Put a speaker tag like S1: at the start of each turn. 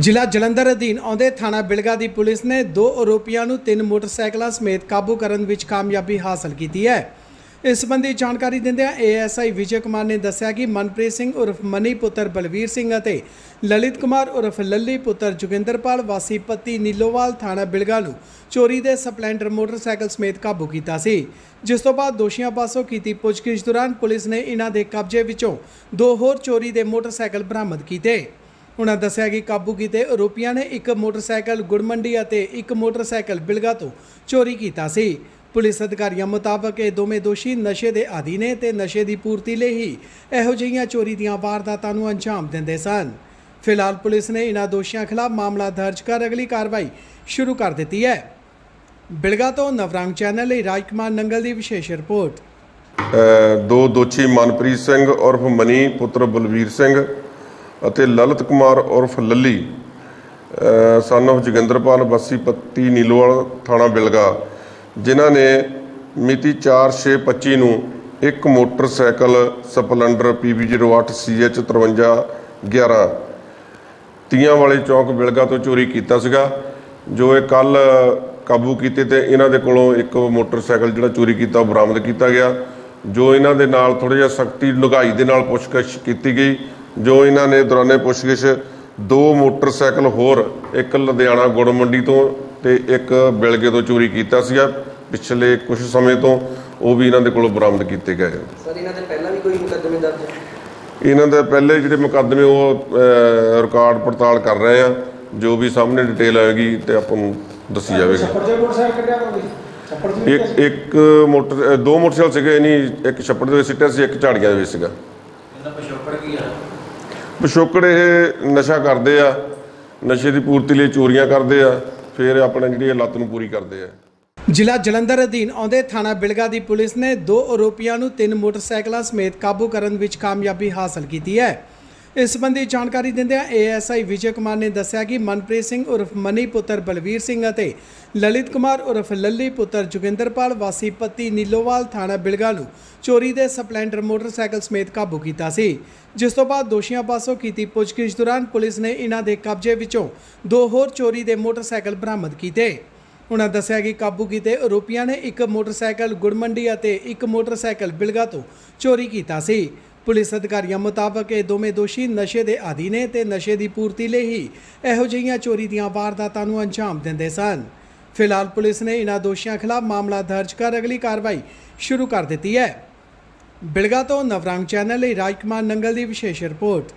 S1: ਜ਼ਿਲ੍ਹਾ ਜਲੰਧਰ ਅਧੀਨ ਆਉਂਦੇ ਥਾਣਾ ਬਿਲਗਾ ਦੀ ਪੁਲਿਸ ਨੇ ਦੋ ਆਰੋਪੀਆਂ ਨੂੰ ਤਿੰਨ ਮੋਟਰਸਾਈਕਲਾਂ ਸਮੇਤ ਕਾਬੂ ਕਰਨ ਵਿੱਚ ਕਾਮਯਾਬੀ ਹਾਸਲ ਕੀਤੀ ਹੈ। ਇਸ ਸੰਬੰਧੀ ਜਾਣਕਾਰੀ ਦਿੰਦਿਆਂ ਏਐਸਆਈ ਵਿਜੇ ਕੁਮਾਰ ਨੇ ਦੱਸਿਆ ਕਿ ਮਨਪ੍ਰੀਤ ਸਿੰਘ ਉਰਫ ਮਨੀ ਪੁੱਤਰ ਬਲਵੀਰ ਸਿੰਘ ਅਤੇ ਲਲਿਤ ਕੁਮਾਰ ਉਰਫ ਲੱਲੀ ਪੁੱਤਰ ਜੋਗਿੰਦਰਪਾਲ ਵਾਸੀ ਪੱਤੀ ਨੀਲੋਵਾਲ ਥਾਣਾ ਬਿਲਗਾ ਨੂੰ ਚੋਰੀ ਦੇ ਸਪਲੈਂਡਰ ਮੋਟਰਸਾਈਕਲ ਸਮੇਤ ਕਾਬੂ ਕੀਤਾ ਸੀ। ਜਿਸ ਤੋਂ ਬਾਅਦ ਦੋਸ਼ੀਆਂ ਪਾਸੋਂ ਕੀਤੀ ਪੁੱਛਗਿੱਛ ਦੌਰਾਨ ਪੁਲਿਸ ਨੇ ਇਹਨਾਂ ਦੇ ਕਬਜ਼ੇ ਵਿੱਚੋਂ ਦੋ ਹੋਰ ਚੋਰੀ ਦੇ ਮੋਟਰਸਾਈਕਲ ਬਰਾਮਦ ਕੀਤੇ। ਉਨ੍ਹਾਂ ਦੱਸਿਆ ਕਿ ਕਾਬੂ ਕੀਤੇ ਆਰੋਪੀਆਂ ਨੇ ਇੱਕ ਮੋਟਰਸਾਈਕਲ ਗੁੜਮੰਡੀ ਅਤੇ ਇੱਕ ਮੋਟਰਸਾਈਕਲ ਬਿਲਗਾ ਤੋਂ ਚੋਰੀ ਕੀਤਾ ਸੀ। ਪੁਲਿਸ ਅਧਿਕਾਰੀਆਂ ਮੁਤਾਬਕ ਇਹ ਦੋਵੇਂ ਦੋਸ਼ੀ ਨਸ਼ੇ ਦੇ ਆਦੀ ਨੇ ਤੇ ਨਸ਼ੇ ਦੀ ਪੂਰਤੀ ਲਈ ਹੀ ਇਹੋ ਜਿਹੀਆਂ ਚੋਰੀ ਦੀਆਂ ਵਾਰਦਾਤਾਂ ਨੂੰ ਅੰਜਾਮ ਦਿੰਦੇ ਸਨ। ਫਿਲਹਾਲ ਪੁਲਿਸ ਨੇ ਇਹਨਾਂ ਦੋਸ਼ੀਆਂ ਖਿਲਾਫ ਮਾਮਲਾ ਦਰਜ ਕਰ ਅਗਲੀ ਕਾਰਵਾਈ ਸ਼ੁਰੂ ਕਰ ਦਿੱਤੀ ਹੈ। ਬਿਲਗਾ ਤੋਂ ਨਵਰੰਗ ਚੈਨਲ ਲਈ ਰਾਜਕੁਮਾਰ ਨੰਗਲ ਦੀ ਵਿਸ਼ੇਸ਼ ਰਿਪੋਰਟ।
S2: ਦੋ ਦੋਸ਼ੀ ਮਨਪ੍ਰੀਤ ਸਿੰਘ ਉਰਫ ਮਨੀ, ਪੁੱਤਰ ਬਲਵੀਰ ਸਿੰਘ ਅਤੇ ਲਲਿਤ ਕੁਮਾਰ ਉਰਫ ਲੱਲੀ ਸਨ of ਜੋਗਿੰਦਰਪਾਲ ਬੱਸੀ ਪੱਤੀ, ਨੀਲੋਵਾਲ ਥਾਣਾ ਬਿਲਗਾ, ਜਿਨ੍ਹਾਂ ਨੇ ਮਿਤੀ 4/6/25 ਨੂੰ ਇੱਕ ਮੋਟਰਸਾਈਕਲ ਸਪਲੈਂਡਰ PB08 CH 5311 ਤੀਆਂ ਵਾਲੇ ਚੌਕ ਬਿਲਗਾ ਤੋਂ ਚੋਰੀ ਕੀਤਾ ਸੀਗਾ, ਜੋ ਇਹ ਕੱਲ ਕਾਬੂ ਕੀਤੇ ਤੇ ਇਹਨਾਂ ਦੇ ਕੋਲੋਂ ਇੱਕ ਮੋਟਰਸਾਈਕਲ ਜਿਹੜਾ ਚੋਰੀ ਕੀਤਾ ਉਹ ਬਰਾਮਦ ਕੀਤਾ ਗਿਆ, ਜੋ ਇਹਨਾਂ ਦੇ ਨਾਲ ਥੋੜਾ ਜਿਹਾ ਸਖਤੀ, ਲੁਗਾਈ ਦੇ ਨਾਲ ਪੁੱਛਗਿੱਛ ਕੀਤੀ ਗਈ ਜੋ ਇਹਨਾਂ ਨੇ ਦੌਰਾਨੇ ਪੁੱਛਗਿੱਛ ਦੋ ਮੋਟਰਸਾਈਕਲ ਹੋਰ ਇੱਕ ਲੁਧਿਆਣਾ ਗੁੜ ਮੰਡੀ ਤੋਂ ਤੇ ਇੱਕ ਬਿਲਗੇ ਤੋਂ ਚੋਰੀ ਕੀਤਾ ਸੀਗਾ। ਪਿਛਲੇ ਕੁਝ ਸਮੇਂ ਤੋਂ ਉਹ ਵੀ ਇਹਨਾਂ ਦੇ ਕੋਲੋਂ ਬਰਾਮਦ ਕੀਤੇ ਗਏ।
S3: ਸਰ ਇਹਨਾਂ ਦੇ ਪਹਿਲਾਂ ਵੀ ਕੋਈ ਮੁਕੱਦਮੇ ਦਰਜ ਹੈ?
S2: ਇਹਨਾਂ ਦੇ ਪਹਿਲੇ ਜਿਹੜੇ ਮੁਕੱਦਮੇ ਉਹ ਰਿਕਾਰਡ ਪੜਤਾਲ ਕਰ ਰਹੇ ਆ। ਜੋ ਵੀ ਸਾਹਮਣੇ ਡਿਟੇਲ ਆਏਗੀ ਤੇ ਆਪਾਂ ਨੂੰ ਦੱਸੀ ਜਾਵੇਗੀ।
S1: ਛੱਪੜ ਦੇ ਮੋਟਰਸਾਈਕਲ ਕੱਢਿਆ ਕੋਈ ਛੱਪੜ
S2: ਇੱਕ ਇੱਕ ਮੋਟਰ ਦੋ ਮੋਟਰਸਾਈਕਲ ਸੀਗੇ ਨਹੀਂ ਇੱਕ ਛੱਪੜ ਦੇ ਵਿੱਚ ਸਿੱਟਿਆ ਸੀ ਇੱਕ ਝਾੜੀਆਂ ਦੇ ਵਿੱਚ ਸੀਗਾ।
S3: ਇਹਦਾ ਪਿਛੋਕੜ ਕੀ ਆ?
S2: ਪਿਛੋਕੜ ਇਹ ਨਸ਼ਾ ਕਰਦੇ ਆ, ਨਸ਼ੇ ਦੀ ਪੂਰਤੀ ਲਈ ਚੋਰੀਆਂ ਕਰਦੇ ਆ, ਫਿਰ ਆਪਣੇ ਜਿਹੜੀ ਲੱਤ ਨੂੰ ਪੂਰੀ ਕਰਦੇ ਆ।
S1: ਜ਼ਿਲ੍ਹਾ ਜਲੰਧਰ ਅਧੀਨ ਆਉਂਦੇ ਥਾਣਾ ਬਿਲਗਾ ਦੀ ਪੁਲਿਸ ਨੇ ਦੋ ਆਰੋਪੀਆਂ ਨੂੰ ਤਿੰਨ ਮੋਟਰਸਾਈਕਲਾਂ ਸਮੇਤ ਕਾਬੂ ਕਰਨ ਵਿੱਚ ਕਾਮਯਾਬੀ ਹਾਸਲ ਕੀਤੀ ਹੈ। ਇਸ ਸੰਬੰਧੀ ਜਾਣਕਾਰੀ ਦਿੰਦਿਆਂ ਏਐਸਆਈ ਵਿਜੇ ਕੁਮਾਰ ਨੇ ਦੱਸਿਆ ਕਿ ਮਨਪ੍ਰੀਤ ਸਿੰਘ ਉਰਫ ਮਨੀ ਪੁੱਤਰ ਬਲਵੀਰ ਸਿੰਘ ਅਤੇ ਲਲਿਤ ਕੁਮਾਰ ਉਰਫ ਲੱਲੀ ਪੁੱਤਰ ਜੋਗਿੰਦਰਪਾਲ ਵਾਸੀ ਪੱਤੀ ਨੀਲੋਵਾਲ ਥਾਣਾ ਬਿਲਗਾ ਨੂੰ ਚੋਰੀ ਦੇ ਸਪਲੈਂਡਰ ਮੋਟਰਸਾਈਕਲ ਸਮੇਤ ਕਾਬੂ ਕੀਤਾ ਸੀ, ਜਿਸ ਤੋਂ ਬਾਅਦ ਦੋਸ਼ੀਆਂ ਪਾਸੋਂ ਕੀਤੀ ਪੁੱਛਗਿੱਛ ਦੌਰਾਨ ਪੁਲਿਸ ਨੇ ਇਹਨਾਂ ਦੇ ਕਬਜ਼ੇ ਵਿੱਚੋਂ ਦੋ ਹੋਰ ਚੋਰੀ ਦੇ ਮੋਟਰਸਾਈਕਲ ਬਰਾਮਦ ਕੀਤੇ। ਉਹਨਾਂ ਦੱਸਿਆ ਕਿ ਕਾਬੂ ਕੀਤੇ ਆਰੋਪੀਆਂ ਨੇ ਇੱਕ ਮੋਟਰਸਾਈਕਲ ਗੁੜਮੰਡੀ ਅਤੇ ਇੱਕ ਮੋਟਰਸਾਈਕਲ ਬਿਲਗਾ ਤੋਂ ਚੋਰੀ ਕੀਤਾ ਸੀ। ਪੁਲਿਸ ਅਧਿਕਾਰੀਆਂ ਮੁਤਾਬਕ ਇਹ ਦੋਵੇਂ ਦੋਸ਼ੀ ਨਸ਼ੇ ਦੇ ਆਦੀ ਨੇ ਤੇ ਨਸ਼ੇ ਦੀ ਪੂਰਤੀ ਲਈ ਹੀ ਇਹੋ ਜਿਹੀਆਂ ਚੋਰੀ ਦੀਆਂ ਵਾਰਦਾਤਾਂ ਨੂੰ ਅੰਜਾਮ ਦਿੰਦੇ ਸਨ। ਫਿਲਹਾਲ ਪੁਲਿਸ ਨੇ ਇਹਨਾਂ ਦੋਸ਼ੀਆਂ ਖਿਲਾਫ ਮਾਮਲਾ ਦਰਜ ਕਰ ਅਗਲੀ ਕਾਰਵਾਈ ਸ਼ੁਰੂ ਕਰ ਦਿੱਤੀ ਹੈ। ਬਿਲਗਾ ਤੋਂ ਨਵਰੰਗ ਚੈਨਲ ਲਈ ਰਾਜਕੁਮਾਰ ਨੰਗਲ ਦੀ ਵਿਸ਼ੇਸ਼ ਰਿਪੋਰਟ।